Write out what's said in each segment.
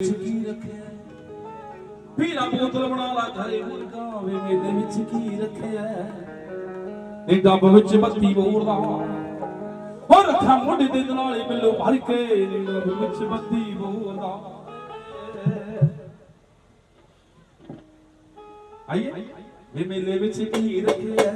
ਵਿੱਚ ਕੀ ਰੱਖਿਆ ਪੀਲਾ ਬੋਤਲ ਬਣਾ ਲਾ ਘਰੇ ਮੁਰਗਾ ਵੇ ਮੇਲੇ ਵਿੱਚ ਕੀ ਰੱਖਿਆ। ਨੀ ਡੱਬ ਵਿੱਚ ਬੱਤੀ ਬੋਰਦਾ ਹੋ ਰੱਖਾ ਮੁੰਡੇ ਦੇ ਨਾਲੇ ਬਿੱਲੋ ਭਰ ਕੇ, ਨੀ ਡੱਬ ਵਿੱਚ ਬੱਤੀ ਬੋਰਦਾ ਆਈਏ, ਵੇ ਮੇਲੇ ਵਿੱਚ ਕੀ ਰੱਖਿਆ।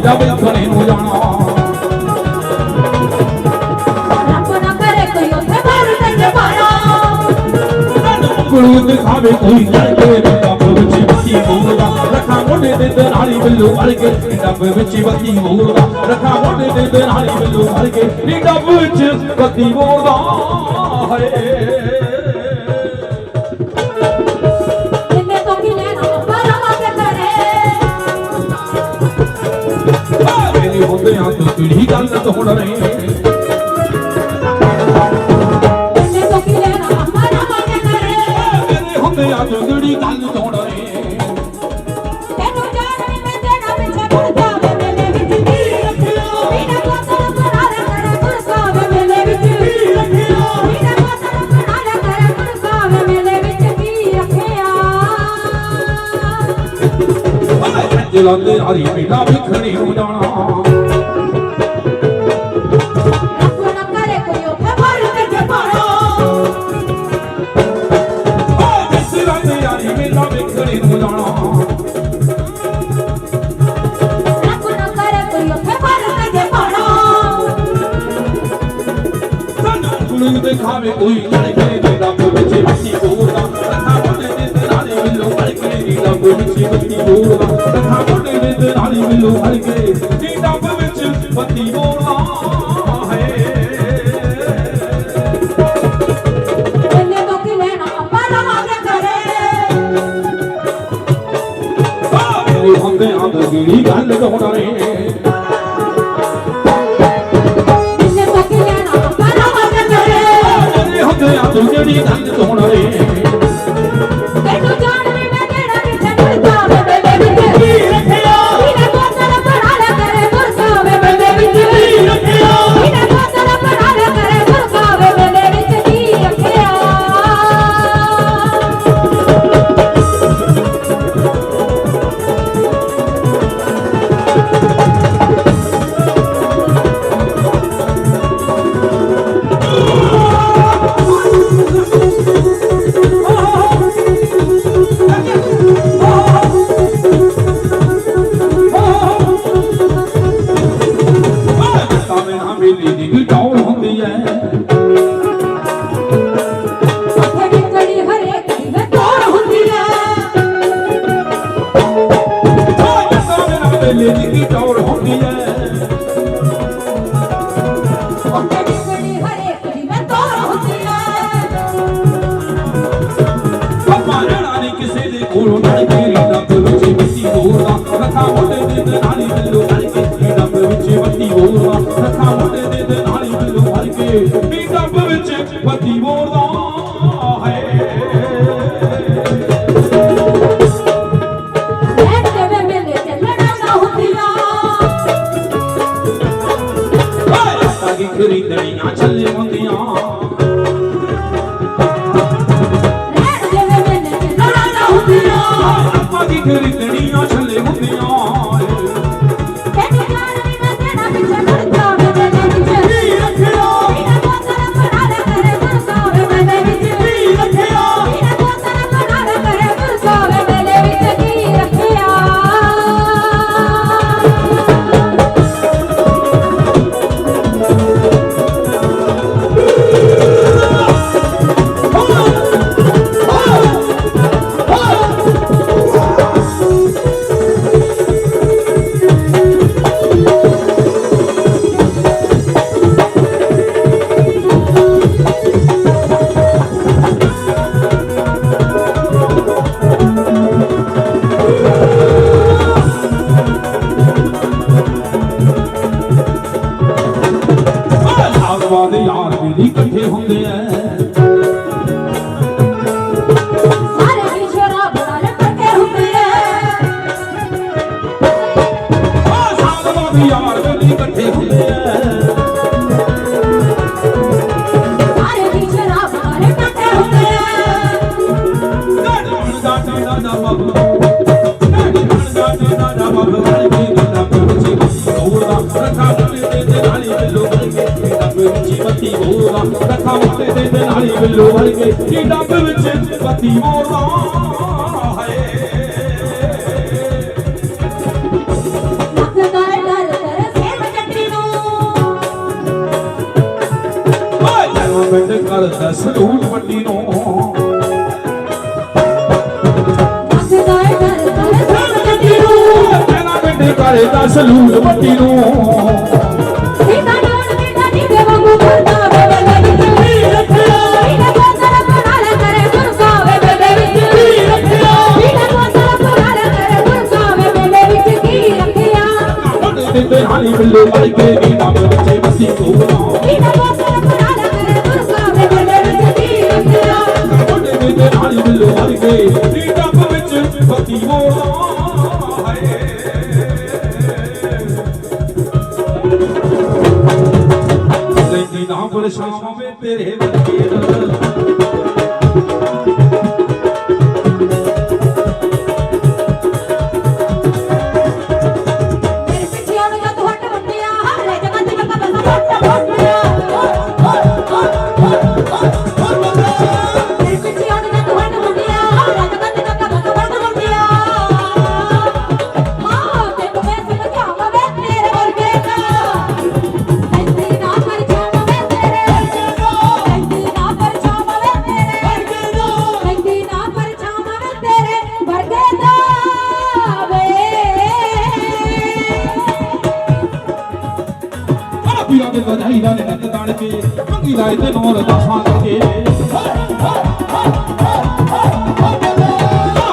ਬੇਟਾ ਵੇਖਣੇ ਨੂੰ ਜਾਣਾ। ਗੁਰੂ ਦਿਖਾਵੇ ਕੋਈ ਕਰਕੇ ਡੱਬ ਵਿੱਚ ਬੱਤੀ ਬੋਲਦਾ ਰੱਖਾ ਮੋਢੇ ਦੇ ਨਾਲੀ ਬਿੱਲੂ ਵੜ ਕੇ ਡੱਬ ਵਿੱਚ ਬੱਤੀ ਬੋਲਦਾ ਰੱਖਾ ਮੋਢੇ ਦੇ ਨਾਲੀ ਬਿੱਲੂ ਵੜ ਕੇ ਡੱਬ ਵਿੱਚ ਬੱਤੀ ਬੋਲਦਾ ਹਾਏ। ਕਰੇ। ਮੁਰਸਾਵੇ ਮੇਲੇ ਵਿੱਚ ਕੀ ਰੱਖਿਆ। ਜਲਾਂਦੇ ਆਰੀ ਪੀੜਾ ਵਿਖਣੀ ਹੋ ਗੁਰੂ ਦਿਖਾਵੇ ਕੋਈ ਲੜਕੇ ਦੇ ਰੱਬ ਵਿੱਚ ਬੱਤੀ ਬੋਲਦਾ ਰੱਖਾ ਮੋਢੇ ਦੇ ਤੇ ਨਾਲੇ ਮਿਲੋ ਵੜ ਕੇ ਦੀ ਰੱਬ ਵਿੱਚ ਬੱਤੀ ਬੋਲਦਾ ਰੱਖਾ ਮੋਢੇ ਦੇ ਤੇ ਨਾਲੇ ਮਿਲੋ ਵੜ ਕੇ ਦੀ ਰੱਬ ਵਿੱਚ ਬੱਤੀ ਬੋਲਦਾ ਹੈ। ਹੁੰਦੇ ਆ ਦਗੜੀ ਗੱਲ ਦੋਣਾ ਰੇ ਹੁੰਦੇ ਆ ਦਗੜੀ ਗੱਲ ਦੋਣਾ ਰੇ ਤੈਨੂੰ ਬਿੱਲੂ ਨਾਲੀ ਬਿੱਲੋ ਵਰਗੇ ਡੱਬ ਵਿੱਚ ਬੱਤੀ ਮੋਰਦਾ ਰੱਖਾ ਮੁੰਡੇ ਦੇ ਨਾਲੀ ਬਿੱਲੋ ਵਰਗੇ ਕੀ ਡੱਬ ਵਿੱਚ ਮੋਰਦਾ ਹਾਏ। ਨੱਕ ਕਰ ਸੇਮ ਜੱਟੀ ਨੂੰ। ਪਿੰਡ ਕਰ ਕਰ ਸੇਮ ਜੱਟੀ ਨੂੰ। ਮੁੰਡੇ ਦੇ ਨਾਲੀ ਬਿੱਲੋ ਵਰਗੇ ਨੀ ਡੱਬ ਵਿੱਚ ਬੱਤੀ ਮੋਰਦਾ ਇਹਨੇ ਕੋਸਰ ਪੁਰਾਣਾ ਕਰੇ ਗੁਰਸਾਵੇ ਵੇਲੇ ਵਿੱਚ ਕੀ ਰੱਖਿਆ ਮੁੰਡੇ ਦੇ ਨਾਲੀ। ਬਿੱਲੋ ਵਰਗੇ ਨੀ ਡੱਬ ਵਿੱਚ ਬੱਤੀ ਮੋਰਦਾ ਹਾਏ ਲੈਂਦੀ ਨਾ ਪਰਛਾਵਾਂ ਵੇ ਤੇਰੇ ਵਰਗੇ ਦਾ ਪੀਆ ਦੇ ਵਧਾਈ ਦਾ ਨਿੱਤ ਤਣ ਕੇ। ਮੰਗੀ ਲਾਏ ਤੇ ਨੋਰ ਦਸਾਂ ਕਰਕੇ ਆ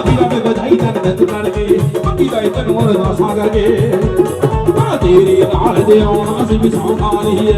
ਪੀਆ ਦੇ ਵਧਾਈ ਦਾ ਨਿੱਤ ਤਣ ਕੇ। ਮੰਗੀ ਲਾਏ ਤੇ ਨੋਰ ਦਸਾਂ ਕਰਕੇ ਤੇਰੇ ਨਾਲ ਦੇ ਆਉਣਾ ਸੀ ਵਿਛਾਉਣਾ ਨਹੀਂ ਏ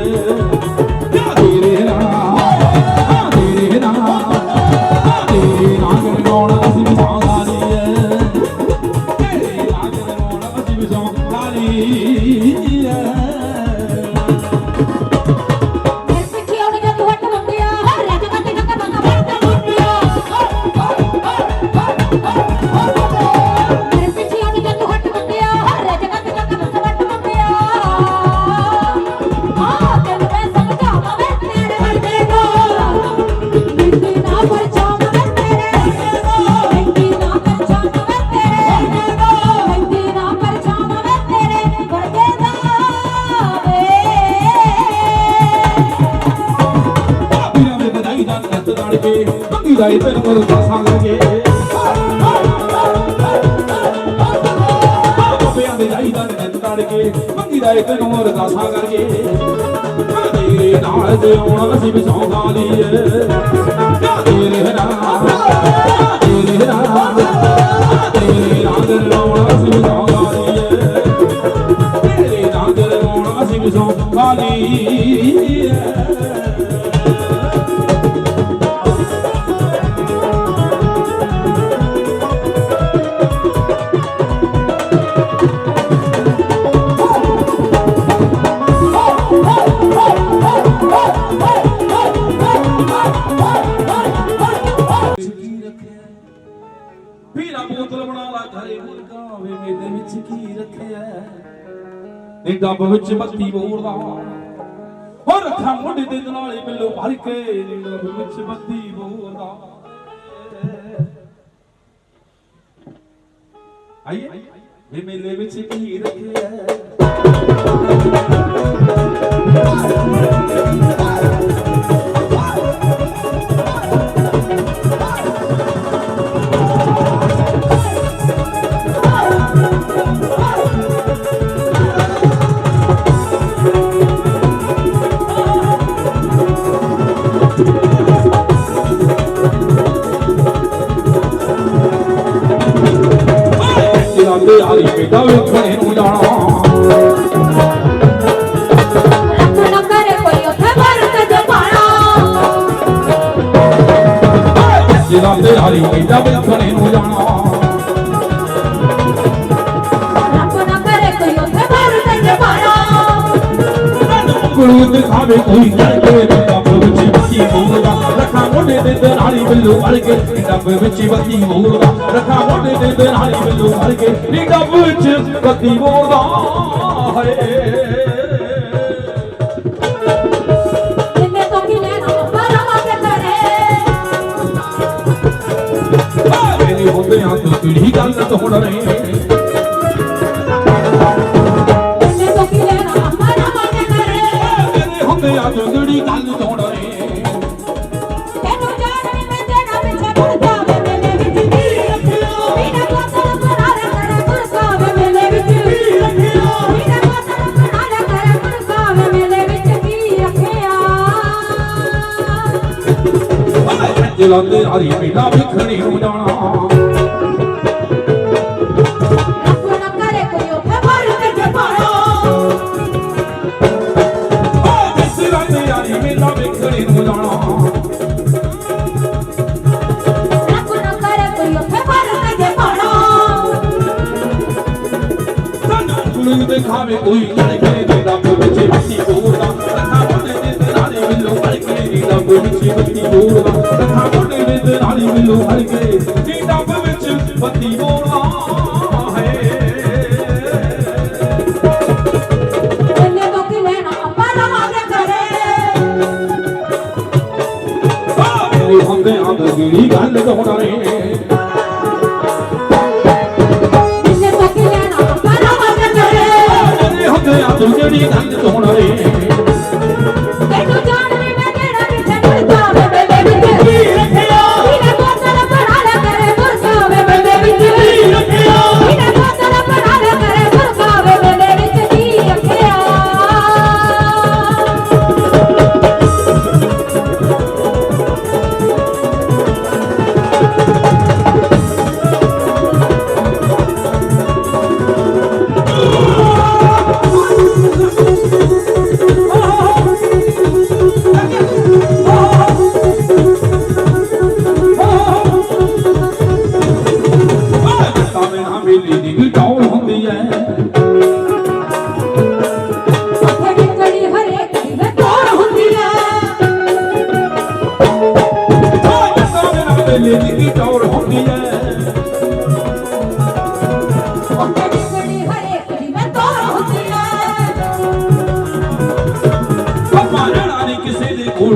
ਦਾ ਨੱਤ ਤੜ ਕੇ ਮੰਗੀ ਦਾ ਇਹ ਤੈਨੂੰ ਕੋਲ ਕਰਕੇ। ਤੇਰੇ ਨਾਲ ਦੇ ਅਸੀਂ ਵਿਛਾਉਂਦਾ ਲਈ ਤੇਰੇ ਨਾਲ ਤੇਰੇ ਨਾਲ ਤੇਰੇ ਨਾਲ ਦੇ ਅਸੀਂ ਵਿਛਾਉਂਦਾ ਲਈ ਤੇਰੇ ਨਾਲ ਦੇ ਅਸੀਂ ਵਿਛਾਉਂਦਾ ਲਈ ਨੀ ਡੱਬ ਵਿੱਚ ਬੱਤੀ ਬੋਰਦਾ ਹੋ ਰੱਖਾ ਮੁੰਡੇ ਦੇ ਨਾਲੇ ਬਿੱਲੋ ਭਰ ਕੇ ਨੀ ਵਿੱਚ ਬੱਤੀ ਬੋਰਦਾ ਆਈਏ, ਵੇ ਮੇਲੇ ਵਿੱਚ ਕੀ ਰੱਖਿਆ? ਗੁਰੂ ਦਿਖਾਵੇ ਕੋਈ ਜੱਟੇ ਦੇ ਵਿੱਚ ਬੱਤੀ ਮੋਲਦਾ ਰੱਖਾ ਮੋਢੇ ਤੇ ਦਨਾਲੀ ਬਿੱਲੂ ਵੜ ਕੇ ਡੱਬ ਵਿੱਚ ਬੱਤੀ ਮੋਲਦਾ ਰੱਖਾ ਮੋਢੇ ਤੇ ਦਨਾਲੀ ਬਿੱਲੂ ਵੜ ਕੇ ਨੀ ਡੱਬ ਵਿੱਚ ਬੱਤੀ ਮੋਲਦਾ ਹਏ। ਹੁੰਦੇ ਆ ਤੂੰ ਕਿਹੜੀ ਗੱਲ ਤੋਂ ਹੁਣ ਰਹੇ ਜਲਾਲੇ ਹਰੀ ਮੀਨਾ ਵਿਖਣੀ ਉਡਾਣਾ ਕੋਈ ਨਾ ਕੋਈ ਲੜਕੇ ਦੇ ਦਾ ਕੋਈ ਵਿੱਚ ਅਸੀਂ ਉਹਦਾ ਗੁਣ ਜੀਵਤੀ ਹੋਣਾ ਕਥਾ ਕੋਨੇ ਵਿੱਚ ਨਾਲੀ ਮਿਲੋ ਹਰ ਕੇ। ਨੀ ਡੱਬ ਵਿੱਚ ਬੱਤੀ ਹੋਣਾ ਹੈ? ਹੁੰਦੇ ਆਂਦ ਜਿਹੜੀ ਗੱਲ ਹੋਣਾ ਏ ਕਿੰਨੇ ਤੱਕ ਲੈਣਾ ਪਰ ਆਵਾਜ਼ ਕਰੇ। ਹੁੰਦੇ ਆਂਦ ਜਿਹੜੀ ਗੱਲ ਹੋਣਾ ਏ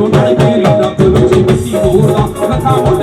Don't let me be a number, don't let me.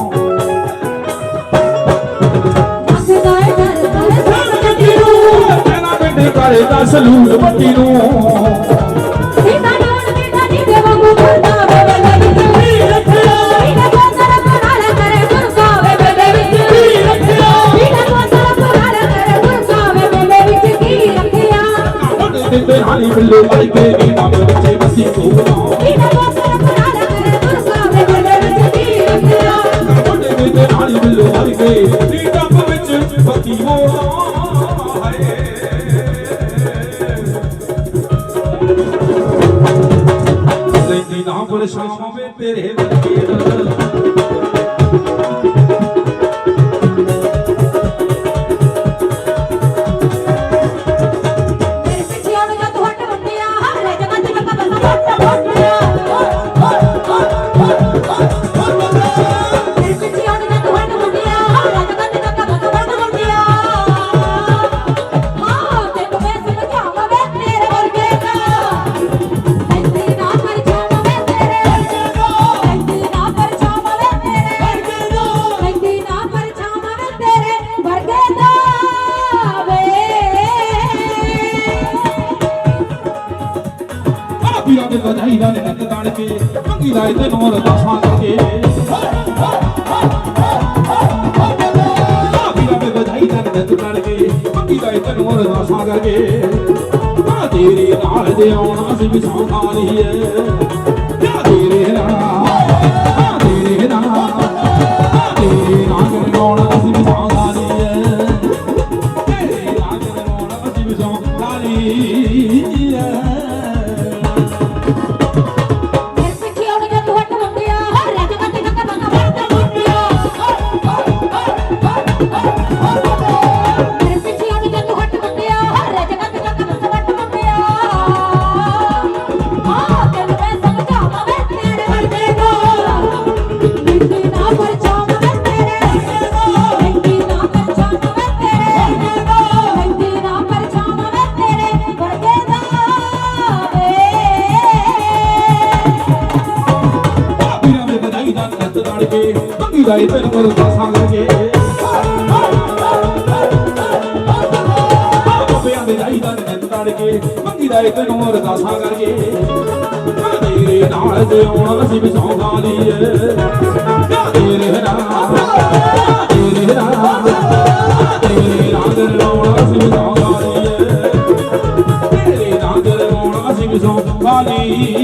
ਕਰੇ ਦਾ ਸਲੂਨ ਪੱਤੀ ਨੂੰ। ਤੇ ਹਾਲੀ ਬਿੱਲੂ ਮਾਈ ਬੇਬੀ ਨਾਮ ਵਿੱਚ ਵਸੀ ਤੂੰ ਨਾ में तेरे बच्चे ਭਾਈ ਦਾ ਨਿੱਤ ਤਣ ਕੇ ਮੰਗੀ ਲਾਏ ਤੇ ਨੋਰ ਦਸਾਂ ਕਰਕੇ। ਤੇਰੇ ਨਾਲ ਦੇ ਆਉਣਾ ਸੀ ਵਿਸਾਉਂਦਾ ਨਹੀਂ ਐ। ਜਾ ਛੱਡ ਕੇ ਬੰਦੀ ਦਾ ਇਤਨ ਕਰਦਾ ਸੰਗ ਕੇ। ਬਾਬਿਆਂ ਦੇ ਜਾਈਦਾ ਨੰਨ ਤੜ ਕੇ ਬੰਦੀ ਦਾ ਇਤਨ ਮਰਦਾ ਸੰਗ ਕਰਕੇ। ਤੇਰੇ ਨਾਲ ਤੇ ਆਉਣ ਅਸੀਂ ਵਿਚੋਂ ਖਾ ਲਈਏ ਤੇਰੇ ਨਾਲ ਤੇਰੇ ਨਾਲ ਤੇਰੇ ਨਾਲ ਲਾਉਣ ਅਸੀਂ ਵਿਚੋਂ ਖਾ ਲਈਏ ਤੇਰੇ ਨਾਲ ਲਾਉਣ ਅਸੀਂ ਵਿਚੋਂ ਖਾ ਲਈਏ